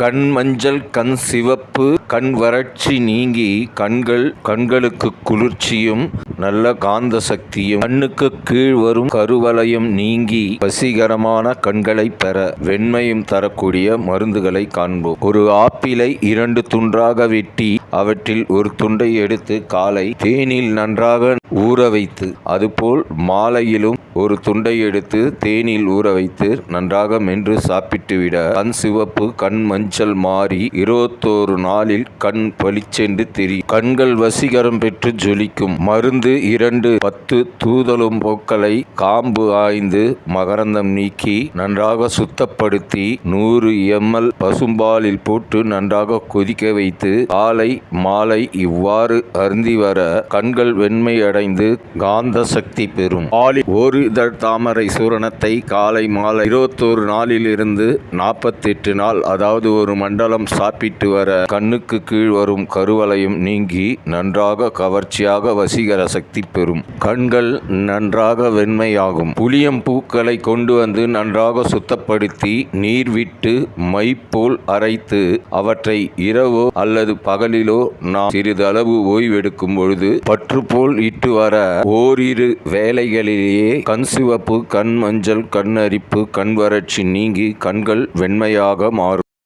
கண் மஞ்சள் கண் சிவப்பு கண் வறட்சி நீங்கி கண்கள் கண்களுக்கு குளிர்ச்சியும் நல்ல காந்த சக்தியும் கண்ணுக்கு கீழ் வரும் கருவலையும் நீங்கி வசீகரமான கண்களை பெற வெண்மையும் தரக்கூடிய மருந்துகளை காண்போம். ஒரு ஆப்பிளை இரண்டு துண்டாக வெட்டி அவற்றில் ஒரு துண்டை எடுத்து காலை தேனில் நன்றாக ஊற வைத்து அதுபோல் மாலையிலும் ஒரு துண்டை எடுத்து தேனில் ஊற வைத்து நன்றாக மென்று சாப்பிட்டுவிட கண் சிவப்பு கண் மஞ்சள் மாறி இருபத்தோரு நாளில் கண் பளிச்சென்று தெரியும் கண்கள் வசீகரம் பெற்று ஜொலிக்கும். மருந்து இரண்டு பத்து தூதலும் போக்களை காம்பு ஆய்ந்து மகரந்தம் நீக்கி நன்றாக சுத்தப்படுத்தி நூறு எம்எல் பசும்பாலில் போட்டு நன்றாக கொதிக்க வைத்து காலை மாலை இவ்வாறு அருந்தி வர கண்கள் வெண்மை அடைந்து காந்த சக்தி பெறும். பாலில் ஒரு இதழ் தாமரை சூரணத்தை காலை மாலை இருபத்தோரு நாளிலிருந்து நாற்பத்தெட்டு நாள் அதாவது ஒரு மண்டலம் சாப்பிட்டு வர கண்ணுக்கு கீழ் வரும் கருவலையும் நீங்கி நன்றாக கவர்ச்சியாக வசீகர சக்தி பெறும். கண்கள் நன்றாக வெண்மையாகும். புளியம் பூக்களை கொண்டு வந்து நன்றாக சுத்தப்படுத்தி நீர் விட்டு மை போல் அரைத்து அவற்றை இரவோ அல்லது பகலிலோ நாம் சிறிதளவு ஓய்வெடுக்கும் பொழுது பற்று போல் இட்டு வர ஓரிரு வேலைகளிலேயே கண் சிவப்பு கண் மஞ்சள் கண் அரிப்பு கண் வறட்சி நீங்கி கண்கள் வெண்மையாக மாறும்.